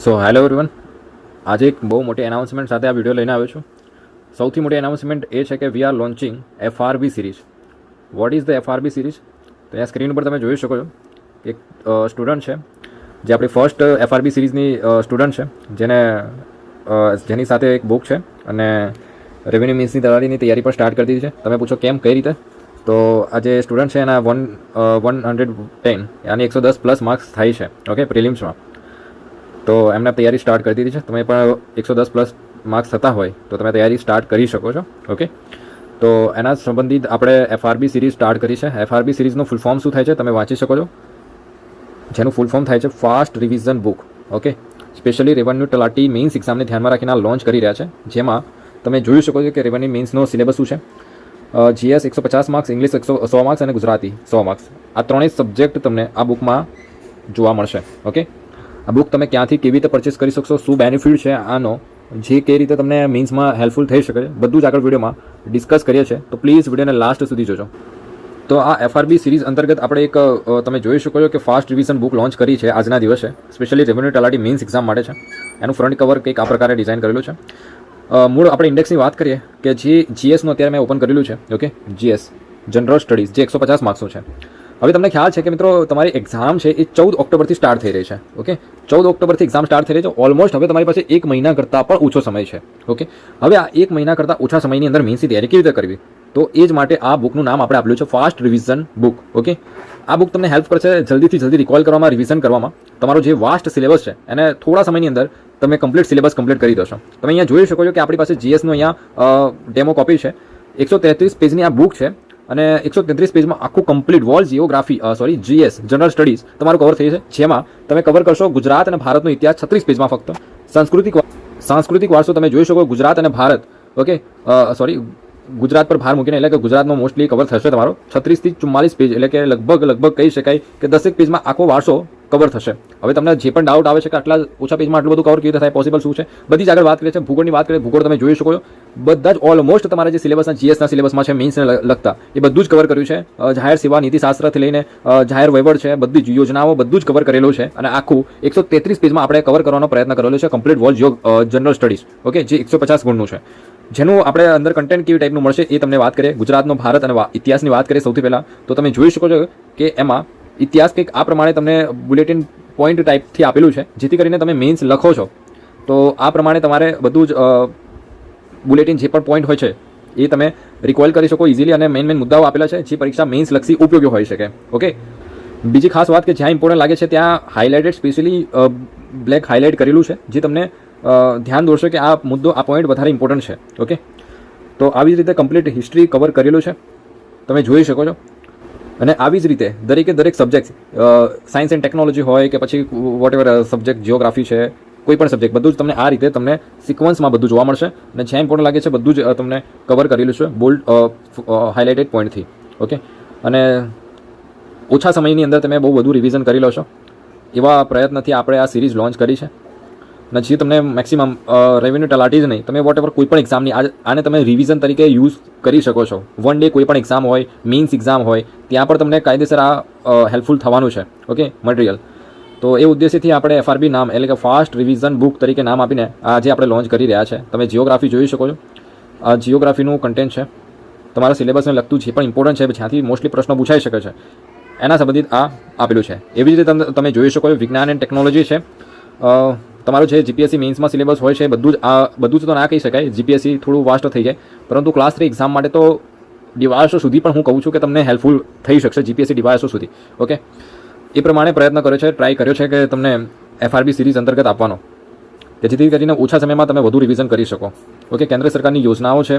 So hello everyone આજે એક બહુ મોટી એનાઉન્સમેન્ટ સાથે આ વીડિયો લઈને આવ્યો છું. સૌથી મોટી એનાઉન્સમેન્ટ એ છે કે we are launching FRB series what is the FRB series તો અહીંયા સ્ક્રીન ઉપર તમે જોઈ શકો છો એક સ્ટુડન્ટ છે, જે આપણી ફર્સ્ટ એફઆરબી સિરીઝની સ્ટુડન્ટ છે, જેને જેની સાથે એક બુક છે અને રેવન્યુ મીન્સની દલાલીની તૈયારી પણ સ્ટાર્ટ કરી દીધી છે. તમે પૂછો કેમ, કઈ રીતે? તો આ જે સ્ટુડન્ટ છે એના વન વન હંડ્રેડ ટેન યાની એકસો દસ પ્લસ માર્ક્સ થાય છે ઓકે પ્રિલિમ્સમાં તો એમને તૈયારી સ્ટાર્ટ કરી દીધી છે. તમે પણ એકસો દસ પ્લસ માર્ક્સ થતા હોય તો તમે તૈયારી સ્ટાર્ટ કરી શકો છો. ઓકે તો એના સંબંધિત આપણે એફઆરબી સિરીઝ સ્ટાર્ટ કરી છે. એફઆરબી સિરીઝનું ફૂલ ફોર્મ શું થાય છે તમે વાંચી શકો છો. જેનું ફૂલ ફોર્મ થાય છે fast revision book okay specially revenue talati mains એક્ઝામને ધ્યાનમાં રાખીને આ લોન્ચ કરી રહ્યા છે. જેમાં તમે જોઈ શકો છો કે રેવન્યુ મેઇન્સનો સિલેબસ શું છે? જીએસ એકસો પચાસ માર્ક્સ ઇંગ્લિશ એકસો, સો માર્ક્સ અને ગુજરાતી સો માર્ક્સ આ ત્રણેય સબ્જેક્ટ તમને આ બુકમાં જોવા મળશે. ઓકે આ બુક તમે ક્યાંથી કેવી રીતે પરચેસ કરી શકશો, શું બેનિફિટ છે, આનો, જે કઈ રીતે તમને મીન્સમાં હેલ્પફુલ થઈ શકે બધું જ આગળ વિડીયોમાં ડિસ્કસ કરીએ છીએ. તો પ્લીઝ વિડીયોને લાસ્ટ સુધી જોજો. તો આ એફઆરબી સિરીઝ અંતર્ગત આપણે એક તમે જોઈ શકો છો કે ફાસ્ટ રિવિઝન બુક લોન્ચ કરી છે આજના દિવસે. સ્પેશિયલી રેવન્યુ તલાટી મીન્સ એક્ઝામ માટે છે. એનું ફ્રન્ટ કવર કંઈક આ પ્રકારે ડિઝાઇન કરેલું છે. મૂળ આપણે ઇન્ડેક્સની વાત કરીએ કે જે જીએસનું અત્યારે મેં ઓપન કરેલું છે. ઓકે જીએસ જનરલ સ્ટડીઝ જે એકસો પચાસ માર્ક્સનું છે. હવે તમને ખ્યાલ છે કે મિત્રો, તમારી એક્ઝામ છે એ ચૌદ ઓક્ટોબરથી સ્ટાર્ટ થઈ રહી છે ઓકે ચૌદ ઓક્ટોબરથી એક્ઝામ સ્ટાર્ટ થઈ રહી છે. ઓલમોસ્ટ હવે તમારી પાસે એક મહિના કરતાં પણ ઓછો સમય છે ઓકે હવે આ એક મહિના કરતાં ઓછા સમયની અંદર મીન્સની તૈયારી કેવી રીતે કરવી? તો એ જ માટે આ બુકનું નામ આપણે આપ્યું છે ફાસ્ટ રિવિઝન બુક ઓકે આ બુક તમને હેલ્પ કરશે જલ્દીથી જલ્દી રિકોલ કરવામાં રિવિઝન કરવામાં. તમારો જે વાસ્ટ સિલેબસ છે, એને થોડા સમયની અંદર તમે કમ્પ્લીટ સિલેબસ કમ્પ્લીટ કરી દેશો. તમે અહીંયા જોઈ શકો છો કે આપણી પાસે જીએસનો અહીંયા ડેમો કોપી છે. એકસો તેત્રીસ પેજની આ બુક છે. અને એકસો તેત્રીસ પેજમાં આખું complete whole geography sorry GS general studies તમારું કવર થઈ છે જેમાં તમે કવર કરશો ગુજરાત અને ભારતનો ઇતિહાસ છત્રીસ પેજમાં ફક્ત. સાંસ્કૃતિક સાંસ્કૃતિક વારસો તમે જોઈ શકો ગુજરાત અને ભારત ઓકે સોરી ગુજરાત પર ભાર મૂકીને એટલે કે ગુજરાતમાં મોસ્ટલી કવર થશે તમારો. છત્રીસથી ચુમ્માલીસ પેજ એટલે કે લગભગ લગભગ કહી શકાય કે દસેક પેજમાં આખો વારસો કવર થશે. હવે તમને જે પણ ડાઉટ આવે છે કે આટલા ઓછા પેજમાં આટલું બધું કવર કેવી રીતે થાય પોસિબલ શું છે, બધી જ આગળ વાત કરીએ છીએ. ભૂગોળની વાત કરીએ, ભૂગોળ તમે જોઈ શકો છો. બધા જ ઓલમોસ્ટ તમારા જે સિલેબસના જીએસના સિલેબસમાં છે મેઇન્સને લગતા. એ બધું જ કવર કર્યું છે. જાહેર સેવા નીતિશાસ્ત્રથી લઈને જાહેર વહીવટ છે, બધી જ યોજનાઓ બધું જ કવર કરેલું છે. અને આખું એકસો તેત્રીસ પેજમાં આપણે કવર કરવાનો પ્રયત્ન કરેલો છે કમ્પ્લીટ વોલ યોગ જનરલ સ્ટડીઝ ઓકે, જે એકસો પચાસ ગુણનું છે. જેનું આપણે અંદર કન્ટેન્ટ કેવી ટાઈપનું મળશે એ તમને વાત કરીએ. ગુજરાતનો ભારત અને ઇતિહાસની વાત કરીએ સૌથી પહેલાં. તો તમે જોઈ શકો છો કે એમાં ઇતિહાસ કંઈક આ પ્રમાણે તમને બુલેટિન પોઈન્ટ ટાઈપથી આપેલું છે, જેથી કરીને તમે મેઇન્સ લખો છો. તો આ પ્રમાણે તમારે બધું જ બુલેટિન જે પણ પોઈન્ટ હોય છે, એ તમે રિકોઇલ કરી શકો ઇઝીલી અને મેઇન મેઇન મુદ્દાઓ આપેલા છે, જે પરીક્ષા મેઇન્સ લક્ષી ઉપયોગી હોઈ શકે. ઓકે? બીજી ખાસ વાત કે જ્યાં ઇમ્પોર્ટન્ટ લાગે છે, ત્યાં હાઇલાઇટેડ સ્પેશિયલી બ્લેક હાઇલાઇટ કરેલું છે, જે તમને ધ્યાન દોરશે કે આ મુદ્દો, આ પોઈન્ટ વધારે ઇમ્પોર્ટન્ટ છે. ઓકે? તો આવી જ રીતે કમ્પ્લીટ હિસ્ટ્રી કવર કરેલું છે. તમે જોઈ શકો છો. અને આવી જ રીતે દરેકે દરેક સબ્જેક્ટ સાયન્સ એન્ડ ટેકનોલોજી હોય કે પછી વોટ એવર સબ્જેક્ટ જિયોગ્રાફી છે, કોઈ પણ સબ્જેક્ટ બધું જ તમને આ રીતે તમને સિક્વન્સમાં બધું જોવા મળશે અને જે ઇમ્પોર્ટન્ટ લાગે છે બધું જ તમને કવર કરેલું છે બોલ્ડ હાઇલાઇટેડ પોઈન્ટથી ઓકે અને ઓછા સમયની અંદર તમે બહુ બધું રિવિઝન કરી લો છો એવા પ્રયત્નથી આપણે આ સિરીઝ લોન્ચ કરી છે. અને તમને મેક્સિમમ રેવન્યુ તલાટી જ નહીં. તમે વોટ એવર કોઈ પણ એક્ઝામની આને તમે રિવિઝન તરીકે યુઝ કરી શકો છો. વન ડે કોઈ પણ એક્ઝામ હોય મીન્સ એક્ઝામ હોય, ત્યાં પણ તમને કાયદેસર આ હેલ્પફુલ થવાનું છે. ઓકે મટીરિયલ તો એ ઉદ્દેશ્યથી આપણે એફઆરબી નામ, એટલે કે ફાસ્ટ રિવિઝન બુક તરીકે નામ આપીને આજે આપણે લોન્ચ કરી રહ્યા છે. તમે જિયોગ્રાફી જોઈ શકો છો. આ જિયોગ્રાફીનું કન્ટેન્ટ છે. તમારા સિલેબસને લગતું જે પણ ઇમ્પોર્ટન્ટ છે, જ્યાંથી મોસ્ટલી પ્રશ્નો પૂછાઈ શકે છે. એના સંબંધિત આ આપેલું છે. એવી જ રીતે તમે- જોઈ શકો વિજ્ઞાન એન્ડ ટેકનોલોજી છે. તમારો જે જીપીએસસી મેઇન્સમાં સિલેબસ હોય છે બધું જ આ, બધું જ તો ના કહી શકાય. જીપીએસસી થોડું વાસ્ટ થઈ જાય. પરંતુ ક્લાસ થ્રી એક્ઝામ માટે તો ડિવાયસો સુધી પણ હું કહું છું કે તમને હેલ્પફુલ થઈ શકશે જીપીએસસી ડિવાયસો સુધી. ઓકે એ પ્રમાણે પ્રયત્ન કર્યો છે ટ્રાય કર્યો છે કે તમને એફઆરબી સિરીઝ અંતર્ગત આપવાનો. કે જેથી કરીને ઓછા સમયમાં તમે વધુ રિવિઝન કરી શકો. ઓકે કેન્દ્ર સરકારની યોજનાઓ છે.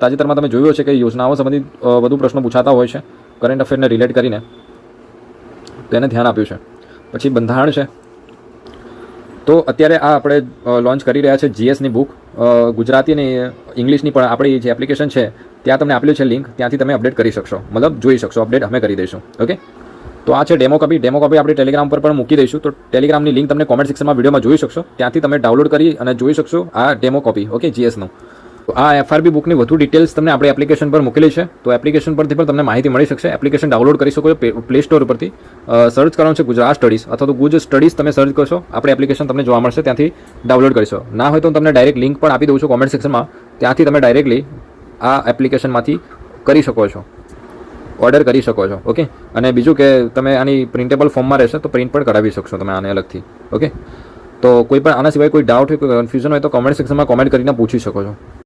તાજેતરમાં તમે જોયું છે કે યોજનાઓ સંબંધિત વધુ પ્રશ્નો પૂછાતા હોય છે. કરંટ અફેરને રિલેટ કરીને તેને ધ્યાન આપ્યું છે. પછી બંધારણ છે. તો અત્યારે આ આપણે લોન્ચ કરી રહ્યા છે જીએસની બુક ગુજરાતી અને ઇંગ્લિશની પણ આપણી જે એપ્લિકેશન છે, ત્યાં તમને આપેલું છે લિંક ત્યાંથી તમે અપડેટ કરી શકશો. મતલબ જોઈ શકશો. અપડેટ અમે કરી દઈશું. ઓકે તો આ છે ડેમો કોપી ડેમો કોપી આપણે ટેલિગ્રામ પર પણ મૂકી દઈશું. તો ટેલિગ્રામની લિંક તમને કોમેન્ટ સેક્શનમાં વિડીયોમાં જોઈ શકશો. ત્યાંથી તમે ડાઉનલોડ કરી અને જોઈ શકશો આ ડેમો કોપી ઓકે જીએસનું આ એફઆરબી બુકની વધુ ડિટેલ્સ તમને આપણે એપ્લિકેશન પર મૂકેલી છે. તો એપ્લિકેશન પરથી પણ તમને માહિતી મળી શકશે. એપ્લિકેશન ડાઉનલોડ કરી શકો છો પ્લે સ્ટોર પરથી સર્ચ કરવાનું છે ગુજરાત સ્ટડીઝ અથવા તો ગુજ સ્ટડીઝ તમે સર્ચ કરશો. આપણે એપ્લિકેશન તમને જોવા મળશે. ત્યાંથી ડાઉનલોડ કરીશો. ના હોય તો હું તમને ડાયરેક્ટ લિંક પણ આપી દઉં છું કોમેન્ટ સેક્શનમાં ત્યાંથી તમે ડાયરેક્ટલી આ એપ્લિકેશનમાંથી કરી શકો છો. ઓર્ડર કરી શકો છો. ઓકે અને બીજું કે તમે આની પ્રિન્ટેબલ ફોર્મમાં રહેશે તો પ્રિન્ટ પણ કરાવી શકશો તમે આને અલગથી. ઓકે તો કોઈ પણ આના સિવાય કોઈ ડાઉટ હોય, કોઈ કન્ફ્યુઝન હોય તો કોમેન્ટ સેક્શનમાં કોમેન્ટ કરીને પૂછી શકો છો.